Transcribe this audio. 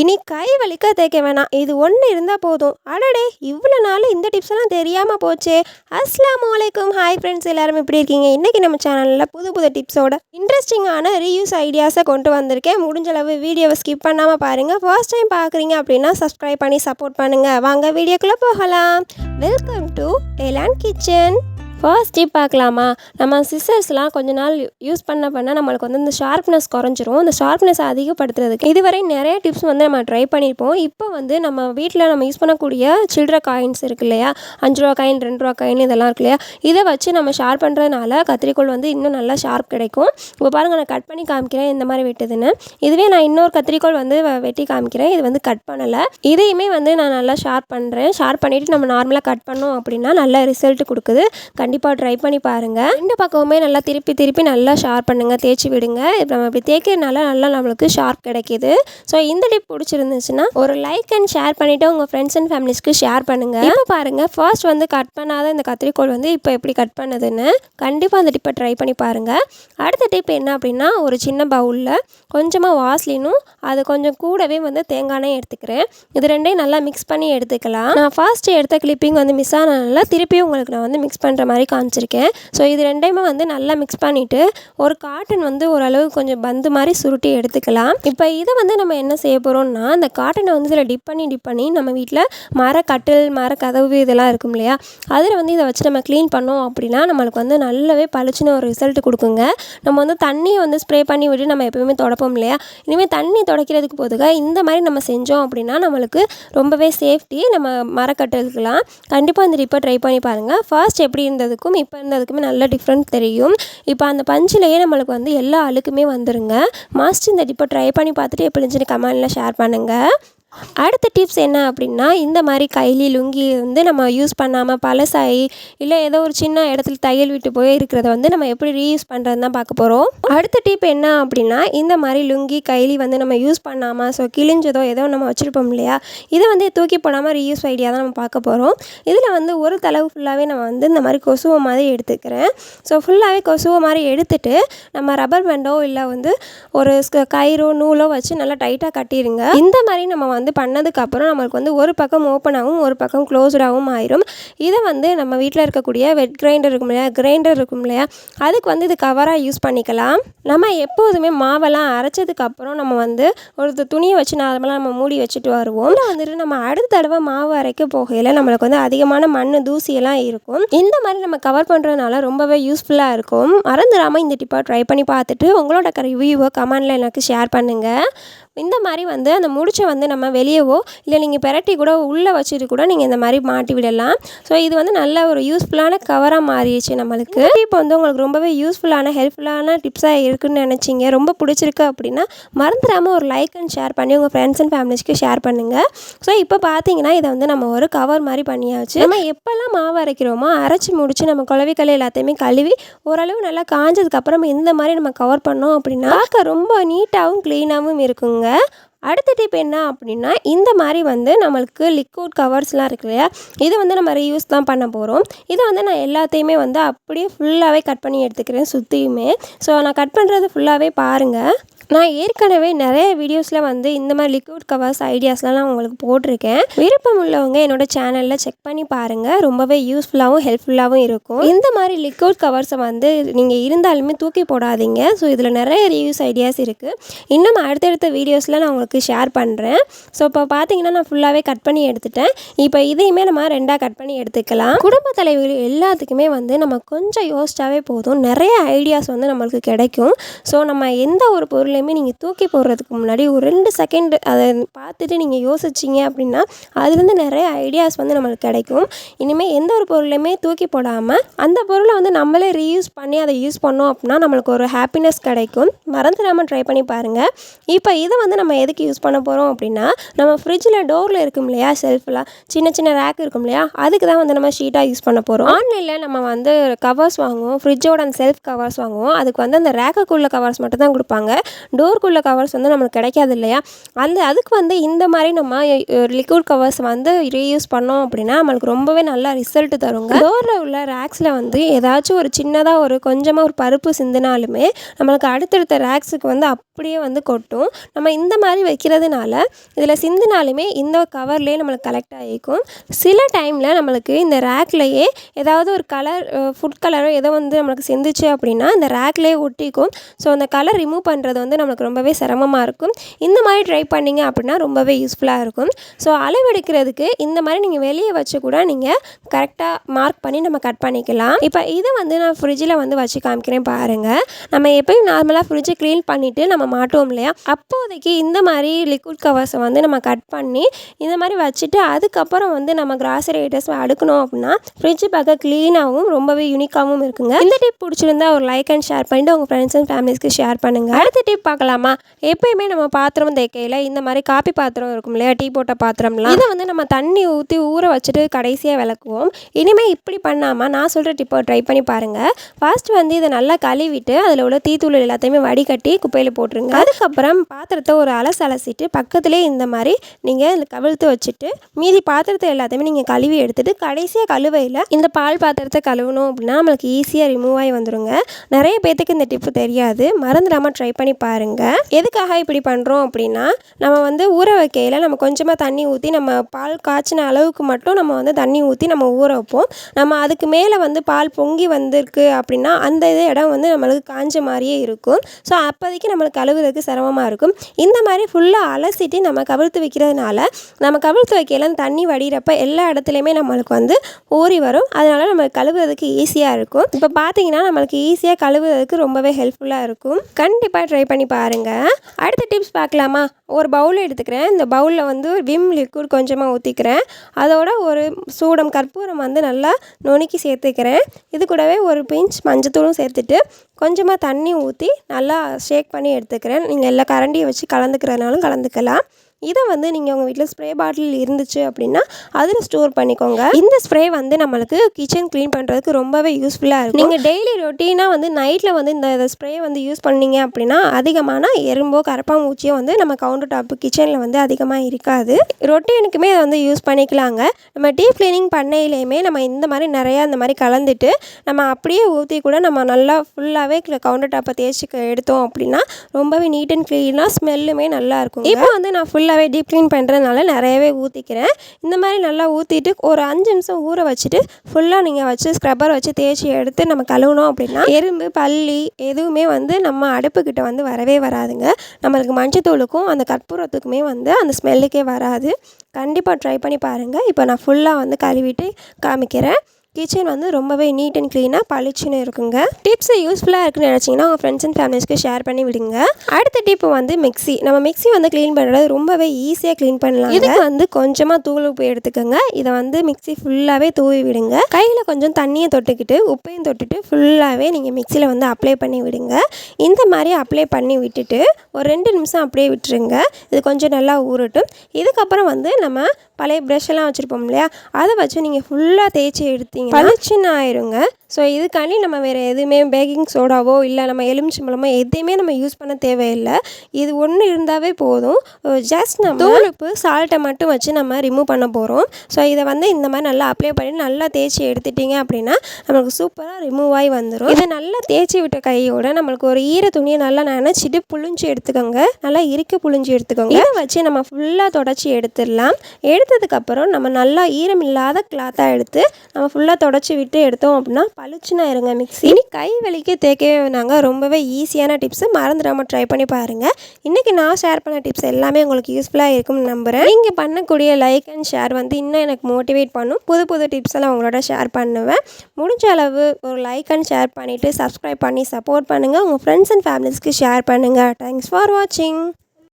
இனி கை வலிக்க தேய்க்க வேணாம். இது ஒன்று இருந்தால் போதும். அடடே இவ்வளோ நாள் இந்த டிப்ஸ் எல்லாம் தெரியாமல் போச்சே. அஸ்லாம் வலைக்கும் ஹாய் ஃப்ரெண்ட்ஸ் எல்லாரும் இப்படி இருக்கீங்க? இன்றைக்கி நம்ம சேனலில் புது புது டிப்ஸோட இன்ட்ரெஸ்டிங்கான ரீயூஸ் ஐடியாஸை கொண்டு வந்திருக்கேன். முடிஞ்ச அளவு வீடியோவை ஸ்கிப் பண்ணாமல் பாருங்கள் ஃபர்ஸ்ட் டைம் பார்க்குறீங்க அப்படின்னா சப்ஸ்கிரைப் பண்ணி சப்போர்ட் பண்ணுங்கள் வாங்க வீடியோக்குள்ளே போகலாம். Welcome to Elan kitchen first tip பார்க்கலாமா? நம்ம சிசர்ஸ்லாம் கொஞ்ச நாள் யூஸ் பண்ண பண்ண நம்மளுக்கு வந்து இந்த ஷார்ப்னஸ் குறைஞ்சிரும். அந்த ஷார்ப்னஸ் அதிகப்படுத்துறதுக்கு இதுவரை நிறைய டிப்ஸ் வந்து நம்ம ட்ரை பண்ணியிருப்போம் இப்போ வந்து நம்ம வீட்டில் நம்ம யூஸ் பண்ணக்கூடிய சில்லற காயின்ஸ் இருக்கு இல்லையா? அஞ்சு ரூபா காயின் ரெண்டு ரூபா காயின் இதெல்லாம் இருக்கு இல்லையா? இதை வச்சு நம்ம ஷார்ப் பண்ணுறதுனால கத்திரிக்கோல் வந்து இன்னும் நல்லா ஷார்ப் கிடைக்கும். இப்போ பாருங்கள் நான் கட் பண்ணி காமிக்கிறேன். இந்த மாதிரி வெட்டுதுன்னு. இதுவே நான் இன்னொரு கத்திரிக்கோல் வந்து வ- வெட்டி காமிக்கிறேன். இது வந்து கட் பண்ணலை. இதையுமே வந்து நான் நல்லா ஷார்ப் பண்ணுறேன் ஷார்ப் பண்ணிவிட்டு நம்ம நார்மலாக கட் பண்ணோம் அப்படின்னா நல்ல ரிசல்ட் கொடுக்குது. கண்டிப்பாக ட்ரை பண்ணி பாருங்கள் ரெண்டு பக்கமுமே நல்லா திருப்பி திருப்பி நல்லா ஷார்ப் பண்ணுங்கள் தேய்ச்சி விடுங்க. இப்போ நம்ம இப்படி தேய்க்கிறதுனால நல்லா நம்மளுக்கு ஷார்ப் கிடைக்கிது. ஸோ இந்த டிப் பிடிச்சிருந்துச்சுன்னா ஒரு லைக் அண்ட் ஷேர் பண்ணிவிட்டு உங்கள் ஃப்ரெண்ட்ஸ் அண்ட் ஃபேமிலிஸ்க்கு ஷேர் பண்ணுங்கள் இப்போ பாருங்கள் ஃபர்ஸ்ட் வந்து கட் பண்ணாத இந்த கத்திரிக்கோல் வந்து இப்போ எப்படி கட் பண்ணதுன்னு கண்டிப்பாக அந்த டிப்பை ட்ரை பண்ணி பாருங்கள் அடுத்த டிப் என்ன அப்படின்னா ஒரு சின்ன பவுலில் கொஞ்சமாக வாஸ்லினும் அது கொஞ்சம் கூடவே வந்து தேங்காய் எண்ணெய் எடுத்துக்கிறேன். இது ரெண்டையும் நல்லா மிக்ஸ் பண்ணி எடுத்துக்கலாம். நான் ஃபர்ஸ்ட் எடுத்த கிளிப்பிங் வந்து மிஸ் ஆனதுனால திருப்பியும் உங்களுக்கு நான் வந்து மிக்ஸ் பண்ணுற மாதிரி மாதிரி காமிச்சிருக்கேன். ஸோ இது ரெண்டையுமே வந்து நல்லா மிக்ஸ் பண்ணிவிட்டு ஒரு காட்டன் வந்து ஓரளவு கொஞ்சம் பந்து மாதிரி சுருட்டி எடுத்துக்கலாம். இப்போ இதை வந்து நம்ம என்ன செய்ய போகிறோம்னா அந்த காட்டனை வந்து இதில் டிப் பண்ணி டிப் பண்ணி நம்ம வீட்டில் மர கட்டில் மர கதவு இதெல்லாம் இருக்கும் இல்லையா? அதில் வந்து இதை வச்சு நம்ம க்ளீன் பண்ணோம் அப்படின்னா நம்மளுக்கு வந்து நல்லாவே பளிச்சுன்னு ஒரு ரிசல்ட் கொடுக்குங்க. நம்ம வந்து தண்ணியை வந்து ஸ்ப்ரே பண்ணி விட்டு நம்ம எப்பவுமே தொடப்போம் இல்லையா? இனிமேல் தண்ணி துடைக்கிறதுக்கு போதுக இந்த மாதிரி நம்ம செஞ்சோம் அப்படின்னா நம்மளுக்கு ரொம்பவே சேஃப்டி நம்ம மரக்கட்டலுக்கெல்லாம் கண்டிப்பாக இந்த டிப்பை ட்ரை பண்ணி பாருங்கள் ஃபர்ஸ்ட் எப்படி இருந்ததுக்கும் இப்போ இருந்ததுக்குமே நல்ல டிஃப்ரெண்ட் தெரியும். இப்போ அந்த பஞ்சிலேயே நம்மளுக்கு வந்து எல்லா அழுக்குமே வந்துருங்க. மாஸ்ட் இந்த டிப்பை ட்ரை பண்ணி பார்த்துட்டு எப்படி இருந்துச்சுன்னு கமெண்டில் ஷேர் பண்ணுங்கள் அடுத்த டிப்ஸ் என்ன அப்படின்னா இந்த மாதிரி கைலி லுங்கி வந்து நம்ம யூஸ் பண்ணாமல் பழசாயி இல்லை ஏதோ ஒரு சின்ன இடத்துல தையல் விட்டு போய் இருக்கிறத வந்து நம்ம எப்படி ரீயூஸ் பண்ணுறது தான் பார்க்க போகிறோம் அடுத்த டிப் என்ன அப்படின்னா இந்த மாதிரி லுங்கி கைலி வந்து நம்ம யூஸ் பண்ணாமல் ஸோ கிழிஞ்சதோ ஏதோ நம்ம வச்சுருப்போம் இல்லையா இதை வந்து தூக்கி போடாமல் ரீயூஸ் ஐடியா தான் நம்ம பார்க்க போகிறோம் இதில் வந்து ஒரு தளவு ஃபுல்லாகவே நம்ம வந்து இந்த மாதிரி கொசுவை மாதிரி எடுத்துக்கிறேன். ஸோ ஃபுல்லாகவே கொசுவை மாதிரி எடுத்துட்டு நம்ம ரப்பர் பேண்டோ இல்லை வந்து ஒரு கயிறோ நூலோ வச்சு நல்லா டைட்டாக கட்டிடுங்க இந்த மாதிரி நம்ம வந்து பண்ணதுக்கப்புறம் நம்மளுக்கு வந்து ஒரு பக்கம் ஓப்பன் ஆகும் ஒரு பக்கம் க்ளோஸ்டாகவும் ஆயிரும். இதை வந்து நம்ம வீட்டில் இருக்கக்கூடிய வெட் கிரைண்டர் இருக்கும் இல்லையா? கிரைண்டர் இருக்கும் இல்லையா? அதுக்கு வந்து இது கவராக யூஸ் பண்ணிக்கலாம். நம்ம எப்போதுமே மாவெல்லாம் அரைச்சதுக்கப்புறம் நம்ம வந்து ஒரு துணியை வச்சு நார்மலாக நம்ம மூடி வச்சுட்டு வருவோம். வந்துட்டு நம்ம அடுத்த தடவை மாவு அரைக்க போகையில் நம்மளுக்கு வந்து அதிகமான மண் தூசியெல்லாம் இருக்கும். இந்த மாதிரி நம்ம கவர் பண்ணுறதுனால ரொம்பவே யூஸ்ஃபுல்லாக இருக்கும். மறந்துடாமல் இந்த டிப்பை ட்ரை பண்ணி பார்த்துட்டு உங்களோட ரிவ்யூவை கமெண்டில் எனக்கு ஷேர் பண்ணுங்கள் இந்த மாதிரி வந்து அந்த முடிச்சை வந்து நம்ம வெளியவோ இல்லை நீங்கள் பெரட்டி கூட உள்ளே வச்சுட்டு கூட நீங்கள் இந்த மாதிரி மாட்டி விடலாம். ஸோ இது வந்து நல்ல ஒரு யூஸ்ஃபுல்லான கவராக மாறிடுச்சு நம்மளுக்கு. இப்போ வந்து உங்களுக்கு ரொம்பவே யூஸ்ஃபுல்லான ஹெல்ப்ஃபுல்லான டிப்ஸாக இருக்குன்னு நினச்சிங்க ரொம்ப பிடிச்சிருக்கு அப்படின்னா மறந்துடாமல் ஒரு லைக் அண்ட் ஷேர் பண்ணி உங்கள் ஃப்ரெண்ட்ஸ் அண்ட் ஃபேமிலிஸ்க்கு ஷேர் பண்ணுங்கள் ஸோ இப்போ பார்த்தீங்கன்னா இதை வந்து நம்ம ஒரு கவர் மாதிரி பண்ணியாச்சு. நம்ம எப்போல்லாம் மாவு அரைக்கிறோமோ அரைச்சி முடிச்சு நம்ம குழவிக்கல் எல்லாத்தையுமே கழுவி ஓரளவு நல்லா காஞ்சதுக்கப்புறம் இந்த மாதிரி நம்ம கவர் பண்ணோம் அப்படின்னா பார்க்க ரொம்ப நீட்டாகவும் க்ளீனாகவும் இருக்குங்க. அடுத்த டிப் என்ன அப்படின்னா இந்த மாதிரி வந்து நம்மளுக்கு லிக்விட் கவர்ஸ்லாம் இருக்கு இல்லையா? இதை வந்து நம்ம ரீயூஸ் தான் பண்ண போகிறோம் இதை வந்து நான் எல்லாத்தையுமே வந்து அப்படியே ஃபுல்லாகவே கட் பண்ணி எடுத்துக்கிறேன் சுற்றியுமே ஸோ நான் கட் பண்ணுறது ஃபுல்லாகவே பாருங்கள் நான் ஏற்கனவே நிறைய வீடியோஸில் வந்து இந்த மாதிரி லிக்விட் கவர்ஸ் ஐடியாஸ்லாம் நான் உங்களுக்கு போட்டிருக்கேன். விருப்பம் உள்ளவங்க என்னோட சேனலில் செக் பண்ணி பாருங்கள் ரொம்பவே யூஸ்ஃபுல்லாகவும் ஹெல்ப்ஃபுல்லாகவும் இருக்கும். இந்த மாதிரி லிக்விட் கவர்ஸை வந்து நீங்கள் இருந்தாலுமே தூக்கி போடாதீங்க. ஸோ இதில் நிறைய ரிவ்யூஸ் ஐடியாஸ் இருக்குது இன்னும் அடுத்தடுத்த வீடியோஸில் நான் உங்களுக்கு ஷேர் பண்ணுறேன் ஸோ இப்போ பார்த்தீங்கன்னா நான் ஃபுல்லாகவே கட் பண்ணி எடுத்துட்டேன். இப்போ இதையுமே நம்ம ரெண்டாக கட் பண்ணி எடுத்துக்கலாம். குடும்ப தலைவர்கள் எல்லாத்துக்குமே வந்து நம்ம கொஞ்சம் யோசிச்சாவே போதும். நிறைய ஐடியாஸ் வந்து நம்மளுக்கு கிடைக்கும். ஸோ நம்ம எந்த ஒரு பொருள் பொருளையுமே நீங்கள் தூக்கி போடுறதுக்கு முன்னாடி ஒரு ரெண்டு செகண்ட் அதை பார்த்துட்டு நீங்கள் யோசிச்சிங்க அப்படின்னா அதுலேருந்து நிறைய ஐடியாஸ் வந்து நம்மளுக்கு கிடைக்கும். இனிமேல் எந்த ஒரு பொருளையுமே தூக்கி போடாமல் அந்த பொருளை வந்து நம்மளே ரீயூஸ் பண்ணி அதை யூஸ் பண்ணோம் அப்படின்னா நம்மளுக்கு ஒரு ஹாப்பினஸ் கிடைக்கும். மறந்துடாமல் ட்ரை பண்ணி பாருங்கள் இப்போ இதை வந்து நம்ம எதுக்கு யூஸ் பண்ண போகிறோம் அப்படின்னா நம்ம ஃப்ரிட்ஜில் டோரில் இருக்கும் இல்லையா? செல்ஃப்லாம் சின்ன சின்ன ரேக் இருக்கும் இல்லையா? அதுக்கு தான் வந்து நம்ம ஷீட்டாக யூஸ் பண்ண போகிறோம் ஆன்லைனில் நம்ம வந்து கவர்ஸ் வாங்குவோம். ஃப்ரிட்ஜோட அந்த செல்ஃப் கவர்ஸ் வாங்குவோம். அதுக்கு வந்து அந்த ரேக்குக்குள்ள கவர்ஸ் மட்டும் தான் கொடுப்பாங்க. டோருக்குள்ளே கவர்ஸ் வந்து நம்மளுக்கு கிடைக்காது இல்லையா? அந்த அதுக்கு வந்து இந்த மாதிரி நம்ம லிக்விட் கவர்ஸ் வந்து ரீயூஸ் பண்ணோம் அப்படின்னா நம்மளுக்கு ரொம்பவே நல்லா ரிசல்ட் தருங்க. டோரில் உள்ள ரேக்ஸில் வந்து ஏதாச்சும் ஒரு சின்னதாக ஒரு கொஞ்சமாக ஒரு பருப்பு சிந்தினாலுமே நம்மளுக்கு அடுத்தடுத்த ரேக்ஸுக்கு வந்து அப்படியே வந்து கொட்டும். நம்ம இந்த மாதிரி வைக்கிறதுனால இதில் சிந்தினாலுமே இந்த கவர்லேயே நம்மளுக்கு கலெக்ட் ஆகிக்கும். சில டைமில் நம்மளுக்கு இந்த ரேக்லேயே ஏதாவது ஒரு கலர் ஃபுட் கலரோ ஏதோ வந்து நம்மளுக்கு சிந்துச்சு அப்படின்னா இந்த ரேக்லேயே ஒட்டிக்கும். ஸோ அந்த கலர் ரிமூவ் பண்ணுறது வந்து நம்மளுக்கு ரொம்பவே சிரமமாக இருக்கும். இந்த மாதிரி ட்ரை பண்ணிங்க அப்படின்னா ரொம்பவே யூஸ்ஃபுல்லாக இருக்கும். ஸோ அளவெடுக்கிறதுக்கு இந்த மாதிரி நீங்கள் வெளியே வச்சு கூட நீங்கள் கரெக்டாக மார்க் பண்ணி நம்ம கட் பண்ணிக்கலாம். இப்போ இதை வந்து நான் ஃப்ரிட்ஜில் வந்து வச்சு காமிக்கிறேன் பாருங்கள் நம்ம எப்பயும் நார்மலாக ஃப்ரிட்ஜை க்ளீன் பண்ணிவிட்டு நம்ம மாட்டுவோம் இல்லையா? அப்போதைக்கு இந்த மாதிரி லிக்விட் கவர்ஸை வந்து நம்ம கட் பண்ணி இந்த மாதிரி வச்சுட்டு அதுக்கப்புறம் வந்து நம்ம கிராசரி ஐட்டம்ஸ் அடுக்கணும் அப்படின்னா ஃப்ரிட்ஜ் பார்க்க க்ளீனாகவும் ரொம்பவே யூனிக்காகவும் இருக்குங்க. இந்த டிப் பிடிச்சிருந்தா ஒரு லைக் அண்ட் ஷேர் பண்ணிட்டு உங்கள் ஃப்ரெண்ட்ஸ் அண்ட் ஃபேமிலிஸ்க்கு ஷேர் பண்ணுங்கள் அடுத்த டிப் பார்க்கலாமா? எப்பயுமே நம்ம பாத்திரம் தேக்கையில் இந்த மாதிரி காப்பி பாத்திரம் இருக்கும் இல்லையா? டீ போட்ட பாத்திரம்லாம். இதை வந்து நம்ம தண்ணி ஊற்றி ஊற வச்சுட்டு கடைசியாக விளக்குவோம். இனிமேல் இப்படி பண்ணாமல் நான் சொல்கிற டிப்பை ட்ரை பண்ணி பாருங்கள் ஃபர்ஸ்ட் வந்து இதை நல்லா கழுவிட்டு அதில் உள்ள தீத்தூள் எல்லாத்தையுமே வடிகட்டி குப்பையில் போட்டுருங்க. அதுக்கப்புறம் பாத்திரத்தை ஒரு அலசு அலசிட்டு பக்கத்துலேயே இந்த மாதிரி நீங்கள் கவிழ்த்து வச்சுட்டு மீதி பாத்திரத்தை எல்லாத்தையுமே நீங்கள் கழுவி எடுத்துட்டு கடைசியாக கழுவையில் இந்த பால் பாத்திரத்தை கழுவணும் அப்படின்னா நம்மளுக்கு ஈஸியாக ரிமூவ் ஆகி வந்துடுங்க நிறைய பேர்த்துக்கு இந்த டிப்பு தெரியாது. மறந்துடாமல் ட்ரை பண்ணி பாருங்கள் பாருங்கள் எதுக்காக இப்படி பண்ணுறோம் அப்படின்னா நம்ம வந்து ஊற வைக்கையில் நம்ம கொஞ்சமாக தண்ணி ஊற்றி நம்ம பால் காய்ச்சின அளவுக்கு மட்டும் நம்ம வந்து தண்ணி ஊற்றி நம்ம ஊற வைப்போம். நம்ம அதுக்கு மேலே வந்து பால் பொங்கி வந்திருக்கு அப்படின்னா அந்த இது இடம் வந்து நம்மளுக்கு காஞ்ச மாதிரியே இருக்கும். ஸோ அப்போதைக்கு நம்மளுக்கு கழுவுறதுக்கு சிரமமாக இருக்கும். இந்த மாதிரி ஃபுல்லாக அலசிட்டு நம்ம கவிழ்த்து வைக்கிறதுனால நம்ம கவிழ்த்து வைக்கையில் தண்ணி வடிகிறப்ப எல்லா இடத்துலையுமே நம்மளுக்கு வந்து ஊறி வரும். அதனால் நம்ம கழுவுறதுக்கு ஈஸியாக இருக்கும். இப்போ பார்த்தீங்கன்னா நம்மளுக்கு ஈஸியாக கழுவுறதுக்கு ரொம்பவே ஹெல்ப்ஃபுல்லாக இருக்கும். கண்டிப்பாக ட்ரை பண்ணி பாருங்கள் அடுத்த டிப்ஸ் பார்க்கலாமா? ஒரு பவுல் எடுத்துக்கிறேன். இந்த பவுலில் வந்து விம் லிக்விட் கொஞ்சமாக ஊற்றிக்கிறேன் அதோட ஒரு சூடம் கற்பூரம் வந்து நல்லா நுணுக்கி சேர்த்துக்கிறேன். இது கூடவே ஒரு பிஞ்ச் மஞ்சத்தூளும் சேர்த்துட்டு கொஞ்சமாக தண்ணி ஊற்றி நல்லா ஷேக் பண்ணி எடுத்துக்கிறேன். நீங்கள் எல்லா கரண்டியை வச்சு கலந்துக்கிறதுனாலும் கலந்துக்கலாம். இதை வந்து நீங்கள் உங்கள் வீட்டில் ஸ்ப்ரே பாட்டில் இருந்துச்சு அப்படின்னா அதில் ஸ்டோர் பண்ணிக்கோங்க. இந்த ஸ்ப்ரே வந்து நம்மளுக்கு கிச்சன் க்ளீன் பண்ணுறதுக்கு ரொம்பவே யூஸ்ஃபுல்லாக இருக்கும். நீங்கள் டெய்லி ரொட்டீனாக வந்து நைட்டில் வந்து இந்த ஸ்ப்ரே வந்து யூஸ் பண்ணீங்க அப்படின்னா அதிகமான எறும்போ கரப்பாம்பூச்சியோ வந்து நம்ம கவுண்டர் டாப்பு கிச்சனில் வந்து அதிகமாக இருக்காது. ரொட்டீனுக்குமே அதை வந்து யூஸ் பண்ணிக்கலாங்க. நம்ம டீப் க்ளீனிங் பண்ணையிலையுமே நம்ம இந்த மாதிரி நிறையா இந்த மாதிரி கலந்துட்டு நம்ம அப்படியே ஊற்றி கூட நம்ம நல்லா ஃபுல்லாகவே கவுண்டர் டாப்பை தேய்ச்சி எடுத்தோம் அப்படின்னா ரொம்பவே நீட் அண்ட் க்ளீனாக ஸ்மெல்லுமே நல்லா இருக்கும் இப்போ வந்து நான் ஃபுல்லாக ஃபுல்லாகவே டீப் க்ளீன் பண்ணுறதுனால நிறையவே ஊற்றிக்கிறேன் இந்த மாதிரி நல்லா ஊற்றிட்டு ஒரு அஞ்சு நிமிஷம் ஊற வச்சுட்டு ஃபுல்லாக நீங்கள் வச்சு ஸ்க்ரப்பர் வச்சு தேய்ச்சி எடுத்து நம்ம கழுவுனோம் அப்படின்னா எறும்பு பல்லி எதுவுமே வந்து நம்ம அடுப்புக்கிட்ட வந்து வரவே வராதுங்க. நம்மளுக்கு மஞ்சத்தூளுக்கும் அந்த கற்பூரத்துக்குமே வந்து அந்த ஸ்மெல்லுக்கே வராது. கண்டிப்பாக ட்ரை பண்ணி பாருங்கள் இப்போ நான் ஃபுல்லாக வந்து கழுவிட்டு காமிக்கிறேன். கிச்சன் வந்து ரொம்பவே நீட் அண்ட் க்ளீனாக பளிச்சுன்னு இருக்குங்க. டிப்ஸ் யூஸ்ஃபுல்லாக இருக்குன்னு நினச்சிங்கன்னா உங்கள் ஃப்ரெண்ட்ஸ் அண்ட் ஃபேமிலிஸ்க்கு ஷேர் பண்ணி விடுங்க. அடுத்த டிப் வந்து மிக்ஸி. நம்ம மிக்ஸி வந்து க்ளீன் பண்ணுறது ரொம்பவே ஈஸியாக க்ளீன் பண்ணலாம் இதுக்கு வந்து கொஞ்சமாக தூள் உப்பு எடுத்துக்கோங்க. இதை வந்து மிக்ஸி ஃபுல்லாகவே தூவி விடுங்க. கையில் கொஞ்சம் தண்ணியை தொட்டுக்கிட்டு உப்பையும் தொட்டுட்டு ஃபுல்லாகவே நீங்கள் மிக்சியில் வந்து அப்ளை பண்ணி விடுங்க. இந்த மாதிரி அப்ளை பண்ணி விட்டுட்டு ஒரு ரெண்டு நிமிஷம் அப்படியே விட்டுருங்க. இது கொஞ்சம் நல்லா ஊறட்டும். இதுக்கப்புறம் வந்து நம்ம பழைய ப்ரஷ் எல்லாம் வச்சுருப்போம் இல்லையா? அதை வச்சு நீங்கள் ஃபுல்லாக தேய்ச்சி எடுத்தீங்க பளிச்சுன்னு ஆயிருங்க. ஸோ இதுக்காண்டி நம்ம வேறு எதுவுமே பேக்கிங் சோடாவோ இல்லை நம்ம எலுமிச்சம்பழமோ எதையுமே நம்ம யூஸ் பண்ண தேவையில்லை. இது ஒன்று இருந்தாவே போதும். ஜஸ்ட் நம்ம தூளுப்பு சால்ட்டை மட்டும் வச்சு நம்ம ரிமூவ் பண்ண போகிறோம் ஸோ இதை வந்து இந்த மாதிரி நல்லா அப்ளை பண்ணி நல்லா தேய்ச்சி எடுத்துட்டிங்க அப்படின்னா நம்மளுக்கு சூப்பராக ரிமூவ் ஆகி வந்துடும் இதை நல்லா தேய்ச்சி விட்ட கையோட நம்மளுக்கு ஒரு ஈர துணியை நல்லா நினச்சிட்டு புழிஞ்சு எடுத்துக்கோங்க. நல்லா இருக்க புழிஞ்சு எடுத்துக்கோங்க. இதை வச்சு நம்ம ஃபுல்லாக தொடச்சி எடுத்துடலாம். எடுத்ததுக்கப்புறம் நம்ம நல்லா ஈரம் இல்லாத கிளாத்தாக எடுத்து நம்ம ஃபுல்லாக தொடச்சி விட்டு எடுத்தோம் அப்படின்னா பளிச்சுனா இருங்க மிக்ஸி. இனி கை வலிக்கு தேய்க்கவே நாங்கள் ரொம்பவே ஈஸியான டிப்ஸு மறந்துடாமல் ட்ரை பண்ணி பாருங்கள் இன்றைக்கி நான் ஷேர் பண்ண டிப்ஸ் எல்லாமே உங்களுக்கு யூஸ்ஃபுல்லாக இருக்கும்னு நம்புகிறேன் நீங்கள் பண்ணக்கூடிய லைக் அண்ட் ஷேர் வந்து இன்னும் எனக்கு மோட்டிவேட் பண்ணும். புது புது டிப்ஸ் எல்லாம் உங்களோட ஷேர் பண்ணுவேன். முடிஞ்ச அளவு ஒரு லைக் அண்ட் ஷேர் பண்ணிவிட்டு சப்ஸ்கிரைப் பண்ணி சப்போர்ட் பண்ணுங்கள் உங்கள் ஃப்ரெண்ட்ஸ் அண்ட் ஃபேமிலிஸ்க்கு ஷேர் பண்ணுங்கள் தேங்க்ஸ் ஃபார் வாட்சிங்